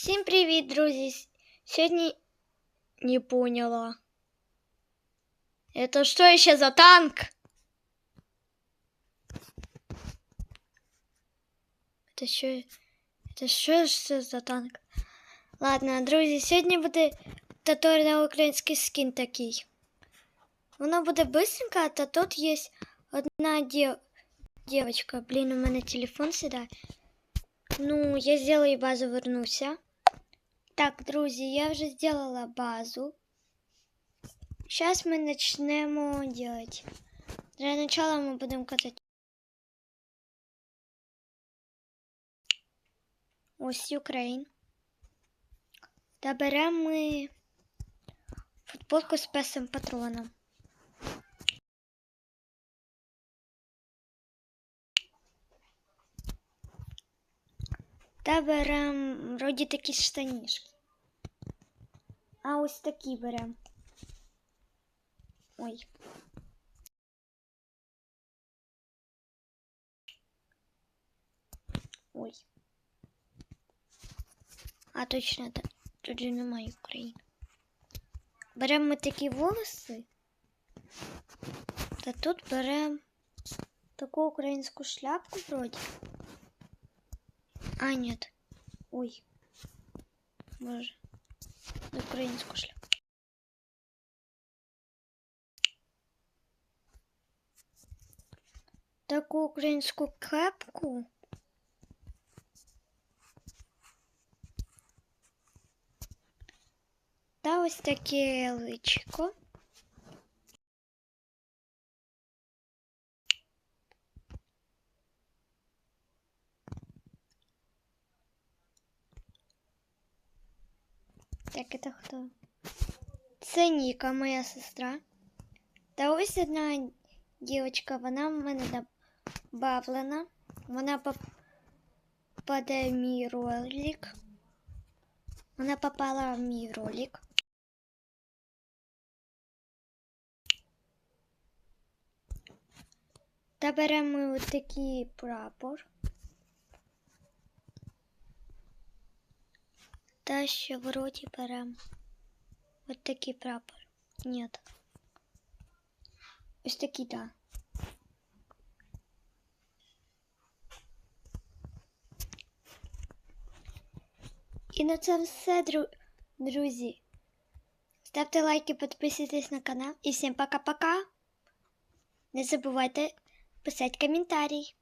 Всім привіт, друзі! Сьогодні не поняла. Это что еще за танк? Это що? Это що ж це за танк? Ладно, друзі, сьогодні буде татор на український скін такий. Воно буде быстренько, а то тут є одна дев... девочка. Блін, у мене телефон сідає. Ну, я сделаю базу, вернуся. Так, друзі, я вже сделала базу. Сейчас мы начнем делать. Для начала мы будем катать. Ось. Та беремо ми футболку з песом патроном. Та беремо вроді такі штанішки. А ось такі беремо. Ой. Ой. А точно так. Тут же немає України. Беремо ми такі волоси. Та тут беремо таку українську шляпку вроді. А, нет. Ой. Боже. Українську шляпку. Таку українську кепку. Та ось таке личко. Так, это хто? Це Ніка, моя сестра. Та ось одна дівчинка, вона в мене добавлена. Вона попаде в мій ролик. Вона попала в мій ролик. Та беремо такий прапор. Та ще вроді беремо ось такий прапор. Нет. Ось такий, да. І на це все, дру... друзі. Ставте лайки, підписуйтесь на канал. І всім пока-пока. Не забувайте писати коментарі.